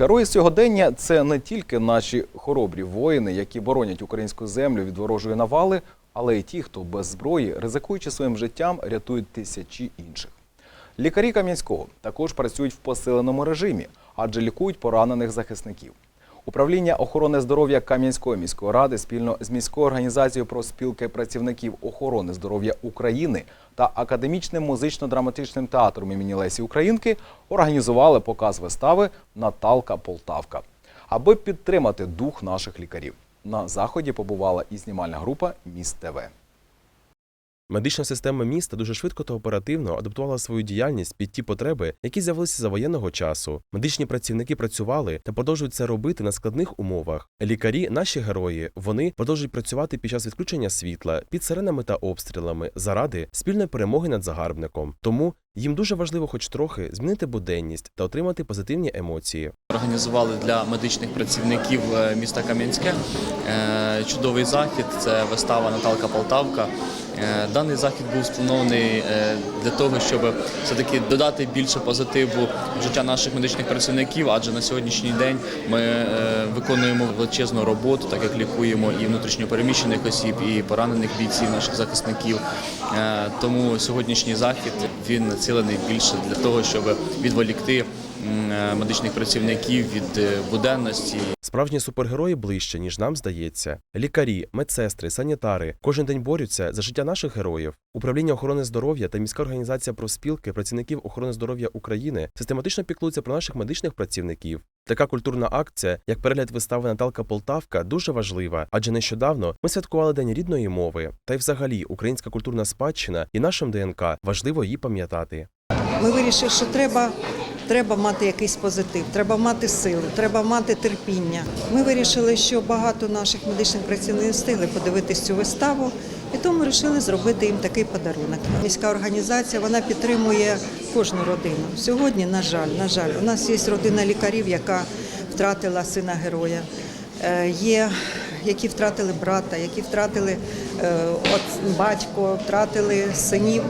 Герої сьогодення це не тільки наші хоробрі воїни, які боронять українську землю від ворожої навали, але й ті, хто без зброї, ризикуючи своїм життям, рятують тисячі інших. Лікарі Кам'янського також працюють в посиленому режимі, адже лікують поранених захисників. Управління охорони здоров'я Кам'янської міської ради спільно з міською організацією профспілки працівників охорони здоров'я України та академічним музично-драматичним театром імені Лесі Українки організували показ вистави Наталка Полтавка, аби підтримати дух наших лікарів. На заході побувала і знімальна група Міст ТВ. Медична система міста дуже швидко та оперативно адаптувала свою діяльність під ті потреби, які з'явилися за воєнного часу. Медичні працівники працювали та продовжують це робити на складних умовах. Лікарі, наші герої, вони продовжують працювати під час відключення світла, під сиренами та обстрілами заради спільної перемоги над загарбником. Тому їм дуже важливо, хоч трохи, змінити буденність та отримати позитивні емоції. Організували для медичних працівників е, міста Кам'янське е, чудовий захід. Це вистава Наталка Полтавка. Е, Даний захід був спланований для того, щоб все-таки додати більше позитиву в життя наших медичних працівників, адже на сьогоднішній день ми виконуємо величезну роботу, так як лікуємо і внутрішньопереміщених осіб, і поранених бійців, наших захисників. Тому сьогоднішній захід він націлений більше для того, щоб відволікти е, медичних працівників від е, буденності. Справжні супергерої ближче, ніж нам здається. Лікарі, медсестри, санітари кожен день борються за життя наших героїв. Управління охорони здоров'я та міська організація профспілки працівників охорони здоров'я України систематично піклуються про наших медичних працівників. Така культурна акція, як перегляд вистави Наталка Полтавка, дуже важлива, адже нещодавно ми святкували День рідної мови. Та й взагалі українська культурна спадщина і нашим ДНК важливо її пам'ятати. Ми вирішили, що треба, треба мати якийсь позитив, треба мати силу, треба мати терпіння. Ми вирішили, що багато наших медичних працівників встигли подивитись цю виставу, і тому вирішили зробити їм такий подарунок. Міська організація вона підтримує кожну родину. Сьогодні, на жаль, на жаль, у нас є родина лікарів, яка втратила сина героя. Е, Є які втратили брата, які втратили е, от, батько, втратили синів.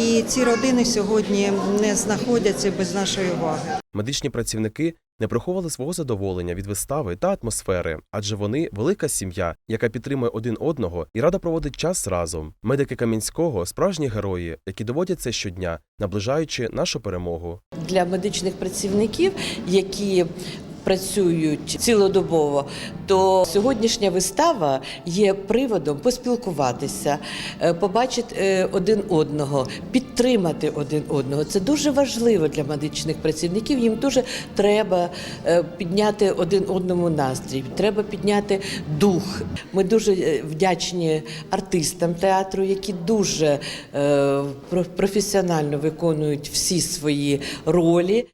І ці родини сьогодні не знаходяться без нашої уваги. Медичні працівники не приховували свого задоволення від вистави та атмосфери, адже вони велика сім'я, яка підтримує один одного і рада проводить час разом. Медики Кам'янського справжні герої, які доводять це щодня, наближаючи нашу перемогу. для медичних працівників, які працюють цілодобово, то сьогоднішня вистава є приводом поспілкуватися, е, побачити е, один одного, підтримати один одного. Це дуже важливо для медичних працівників. Їм дуже треба е, підняти один одному настрій, треба підняти дух. Ми дуже вдячні артистам театру, які дуже про- професіонально виконують всі свої ролі.